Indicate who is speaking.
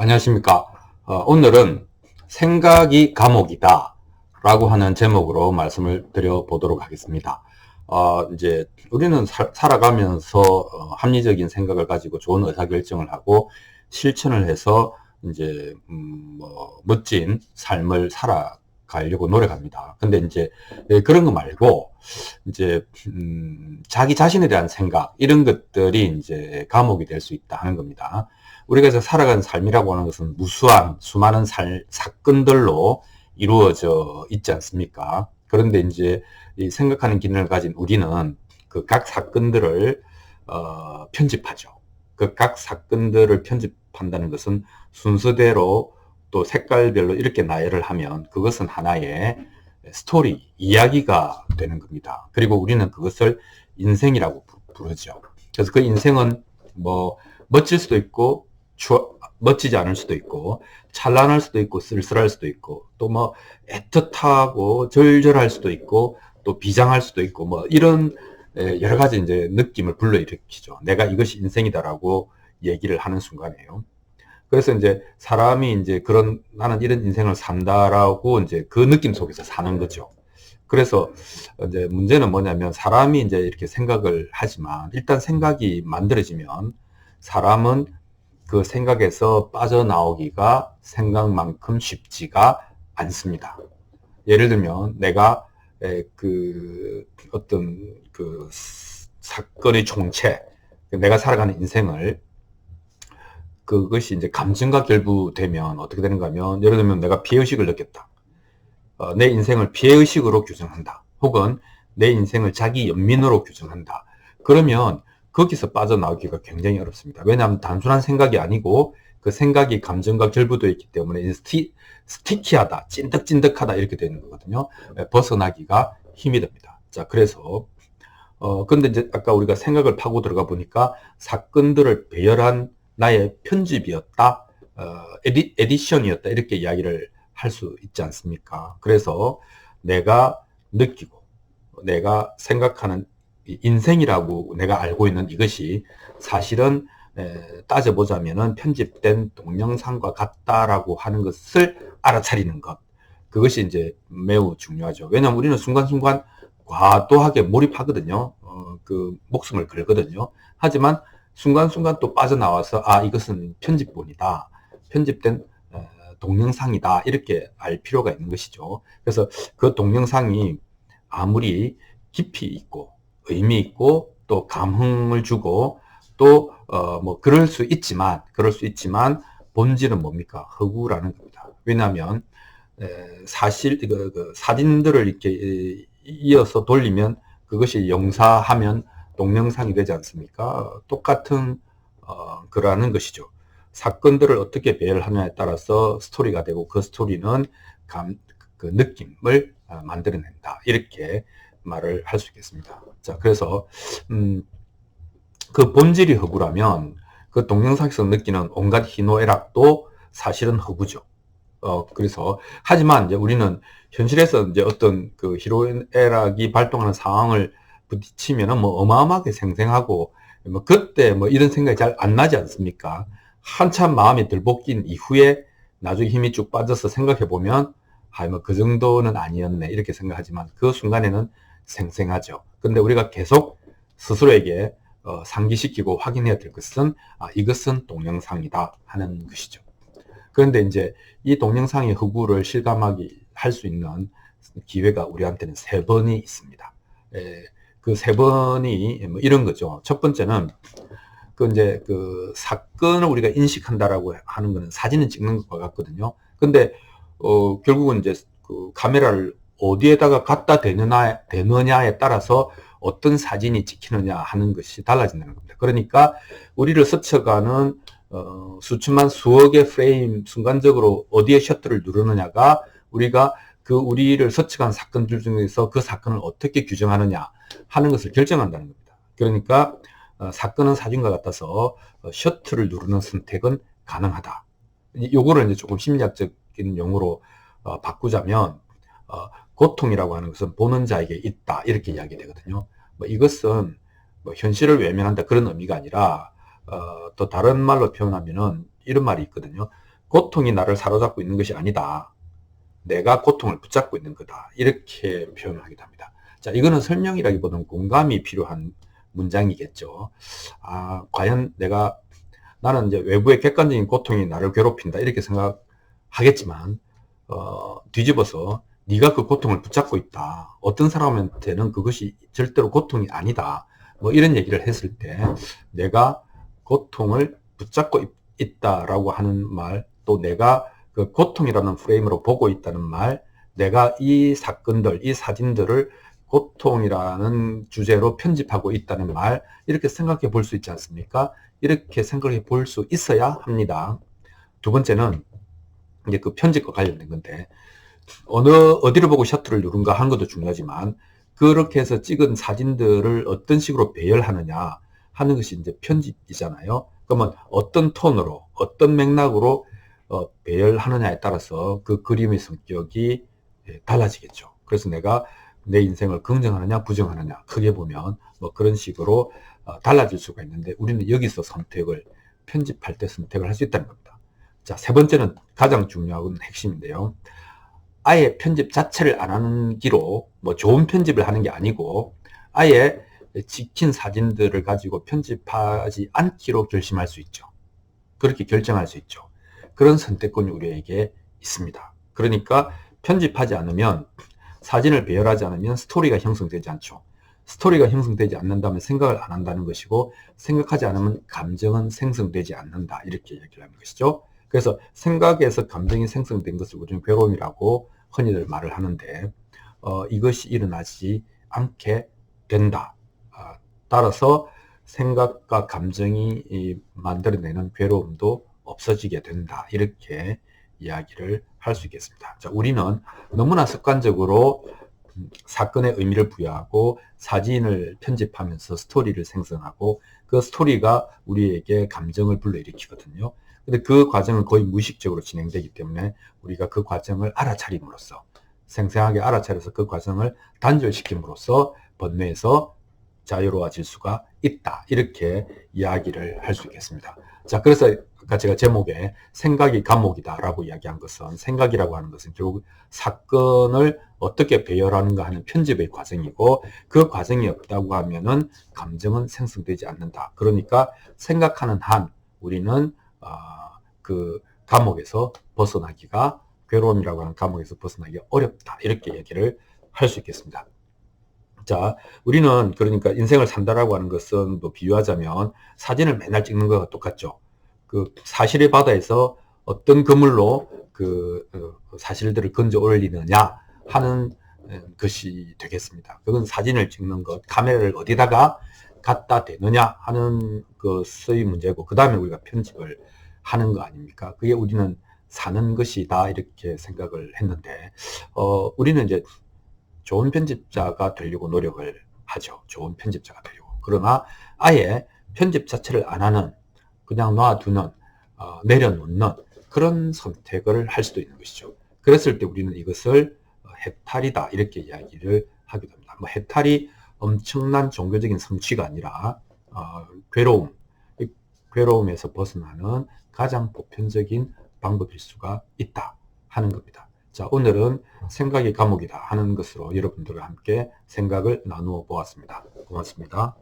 Speaker 1: 안녕하십니까. 어, 오늘은 생각이 감옥이다. 라고 하는 제목으로 말씀을 드려보도록 하겠습니다. 어, 이제 우리는 사, 살아가면서 어, 합리적인 생각을 가지고 좋은 의사결정을 하고 실천을 해서 이제 음, 뭐 멋진 삶을 살아가려고 노력합니다. 근데 이제 예, 그런 거 말고 이제 음, 자기 자신에 대한 생각 이런 것들이 이제 감옥이 될 수 있다 하는 겁니다. 우리가 이제 살아가는 삶이라고 하는 것은 무수한 수많은 살, 사건들로 이루어져 있지 않습니까? 그런데 이제 이 생각하는 기능을 가진 우리는 그 각 사건들을 어, 편집하죠. 그 각 사건들을 편집한다는 것은 순서대로 또 색깔별로 이렇게 나열을 하면 그것은 하나의 스토리, 이야기가 되는 겁니다. 그리고 우리는 그것을 인생이라고 부르죠. 그래서 그 인생은 뭐 멋질 수도 있고 추, 멋지지 않을 수도 있고 찬란할 수도 있고 쓸쓸할 수도 있고 또 뭐 애틋하고 절절할 수도 있고 또 비장할 수도 있고 뭐 이런 여러 가지 이제 느낌을 불러일으키죠. 내가 이것이 인생이다라고 얘기를 하는 순간이에요. 그래서 이제 사람이 이제 그런 나는 이런 인생을 산다라고 이제 그 느낌 속에서 사는 거죠. 그래서 이제 문제는 뭐냐면 사람이 이제 이렇게 생각을 하지만 일단 생각이 만들어지면 사람은 그 생각에서 빠져나오기가 생각만큼 쉽지가 않습니다. 예를 들면 내가 그 어떤 그 사건의 총체, 내가 살아가는 인생을 그것이 이제 감정과 결부되면 어떻게 되는가 하면 예를 들면 내가 피해의식을 느꼈다. 어, 내 인생을 피해의식으로 규정한다. 혹은 내 인생을 자기 연민으로 규정한다. 그러면 거기서 빠져나오기가 굉장히 어렵습니다. 왜냐하면 단순한 생각이 아니고 그 생각이 감정과 결부되어 있기 때문에 스티, 스티키하다, 찐득찐득하다 이렇게 되는 거거든요. 예, 벗어나기가 힘이 듭니다. 자, 그래서 어 근데 이제 아까 우리가 생각을 파고 들어가 보니까 사건들을 배열한 나의 편집이었다, 어, 에디, 에디션이었다 이렇게 이야기를 할 수 있지 않습니까? 그래서 내가 느끼고 내가 생각하는 인생이라고 내가 알고 있는 이것이 사실은 따져보자면은 편집된 동영상과 같다라고 하는 것을 알아차리는 것. 그것이 이제 매우 중요하죠. 왜냐하면 우리는 순간순간 과도하게 몰입하거든요. 어, 그 목숨을 걸거든요. 하지만 순간순간 또 빠져나와서 아 이것은 편집본이다. 편집된 동영상이다. 이렇게 알 필요가 있는 것이죠. 그래서 그 동영상이 아무리 깊이 있고 의미 있고 또 감흥을 주고 또 어 뭐 그럴 수 있지만 그럴 수 있지만 본질은 뭡니까 허구라는 겁니다. 왜냐하면 사실 그, 그 사진들을 이렇게 이어서 돌리면 그것이 영사하면 동영상이 되지 않습니까? 똑같은 어, 그라는 것이죠. 사건들을 어떻게 배열하느냐에 따라서 스토리가 되고 그 스토리는 감, 그 느낌을 어, 만들어낸다. 이렇게 말을 할 수 있겠습니다. 자, 그래서 음, 그 본질이 허구라면 그 동영상에서 느끼는 온갖 희노애락도 사실은 허구죠. 어, 그래서 하지만 이제 우리는 현실에서 이제 어떤 그 희노애락이 발동하는 상황을 부딪히면은 뭐 어마어마하게 생생하고 뭐 그때 뭐 이런 생각이 잘 안 나지 않습니까? 한참 마음이 들볶인 이후에 나중에 힘이 쭉 빠져서 생각해 보면 아, 뭐 그 정도는 아니었네 이렇게 생각하지만 그 순간에는 생생하죠. 근데 우리가 계속 스스로에게 어, 상기시키고 확인해야 될 것은 아, 이것은 동영상이다 하는 것이죠. 그런데 이제 이 동영상의 흑우를 실감하기 할 수 있는 기회가 우리한테는 세 번이 있습니다. 그 세 번이 뭐 이런 거죠. 첫 번째는 그 이제 그 사건을 우리가 인식한다라고 하는 거는 사진을 찍는 것과 같거든요. 근데 어 결국은 이제 그 카메라를 어디에다가 갖다 대느냐, 대느냐에 따라서 어떤 사진이 찍히느냐 하는 것이 달라진다는 겁니다. 그러니까 우리를 스쳐가는 어, 수천만 수억의 프레임 순간적으로 어디에 셔터를 누르느냐가 우리가 그 우리를 스쳐간 사건들 중에서 그 사건을 어떻게 규정하느냐 하는 것을 결정한다는 겁니다. 그러니까 어, 사건은 사진과 같아서 어, 셔터를 누르는 선택은 가능하다. 요거를 이제 조금 심리학적인 용어로 어, 바꾸자면 어, 고통이라고 하는 것은 보는 자에게 있다 이렇게 이야기 되거든요. 뭐 이것은 뭐 현실을 외면한다 그런 의미가 아니라 어, 또 다른 말로 표현하면은 이런 말이 있거든요. 고통이 나를 사로잡고 있는 것이 아니다. 내가 고통을 붙잡고 있는 거다. 이렇게 표현을 하기도 합니다. 자, 이거는 설명이라기보다는 공감이 필요한 문장이겠죠. 아, 과연 내가 나는 이제 외부의 객관적인 고통이 나를 괴롭힌다 이렇게 생각하겠지만 어, 뒤집어서 네가 그 고통을 붙잡고 있다. 어떤 사람한테는 그것이 절대로 고통이 아니다. 뭐 이런 얘기를 했을 때 내가 고통을 붙잡고 있다라고 하는 말, 또 내가 그 고통이라는 프레임으로 보고 있다는 말, 내가 이 사건들, 이 사진들을 고통이라는 주제로 편집하고 있다는 말, 이렇게 생각해 볼 수 있지 않습니까? 이렇게 생각해 볼 수 있어야 합니다. 두 번째는 이제 그 편집과 관련된 건데, 어느, 어디를 보고 셔터를 누른가 하는 것도 중요하지만, 그렇게 해서 찍은 사진들을 어떤 식으로 배열하느냐 하는 것이 이제 편집이잖아요. 그러면 어떤 톤으로, 어떤 맥락으로 어, 배열하느냐에 따라서 그 그림의 성격이 예, 달라지겠죠. 그래서 내가 내 인생을 긍정하느냐, 부정하느냐, 크게 보면 뭐 그런 식으로 어, 달라질 수가 있는데 우리는 여기서 선택을 편집할 때 선택을 할 수 있다는 겁니다. 자, 세 번째는 가장 중요한 핵심인데요. 아예 편집 자체를 안 하는 기로 뭐 좋은 편집을 하는 게 아니고 아예 찍힌 사진들을 가지고 편집하지 않기로 결심할 수 있죠. 그렇게 결정할 수 있죠. 그런 선택권이 우리에게 있습니다. 그러니까 편집하지 않으면 사진을 배열하지 않으면 스토리가 형성되지 않죠. 스토리가 형성되지 않는다면 생각을 안 한다는 것이고 생각하지 않으면 감정은 생성되지 않는다 이렇게 얘기를 하는 것이죠. 그래서 생각에서 감정이 생성된 것을 우리는 괴로움이라고 흔히들 말을 하는데 어, 이것이 일어나지 않게 된다. 어, 따라서 생각과 감정이 만들어내는 괴로움도 없어지게 된다. 이렇게 이야기를 할 수 있겠습니다. 자, 우리는 너무나 습관적으로 사건의 의미를 부여하고 사진을 편집하면서 스토리를 생성하고 그 스토리가 우리에게 감정을 불러일으키거든요. 근데 그 과정은 거의 무의식적으로 진행되기 때문에 우리가 그 과정을 알아차림으로써 생생하게 알아차려서 그 과정을 단절시킴으로써 번뇌에서 자유로워질 수가 있다. 이렇게 이야기를 할 수 있겠습니다. 자, 그래서 제가 제목에 생각이 감옥이다라고 이야기한 것은 생각이라고 하는 것은 결국 사건을 어떻게 배열하는가 하는 편집의 과정이고 그 과정이 없다고 하면은 감정은 생성되지 않는다. 그러니까 생각하는 한 우리는 어, 그 감옥에서 벗어나기가 괴로움이라고 하는 감옥에서 벗어나기가 어렵다. 이렇게 얘기를 할 수 있겠습니다. 자, 우리는 그러니까 인생을 산다라고 하는 것은 뭐 비유하자면 사진을 맨날 찍는 것과 똑같죠. 그 사실의 바다에서 어떤 그물로 그 어, 사실들을 건져 올리느냐 하는 어, 것이 되겠습니다. 그건 사진을 찍는 것, 카메라를 어디다가 갖다 대느냐 하는 것의 문제고, 그 다음에 우리가 편집을 하는 거 아닙니까? 그게 우리는 사는 것이다 이렇게 생각을 했는데, 어, 우리는 이제 좋은 편집자가 되려고 노력을 하죠. 좋은 편집자가 되려고. 그러나 아예 편집 자체를 안 하는 그냥 놔두는 어, 내려놓는 그런 선택을 할 수도 있는 것이죠. 그랬을 때 우리는 이것을 어, 해탈이다 이렇게 이야기를 하게 됩니다. 뭐 해탈이 엄청난 종교적인 성취가 아니라 어, 괴로움, 괴로움에서 벗어나는 가장 보편적인 방법일 수가 있다 하는 겁니다. 자, 오늘은 생각이 감옥이다 하는 것으로 여러분들과 함께 생각을 나누어 보았습니다. 고맙습니다.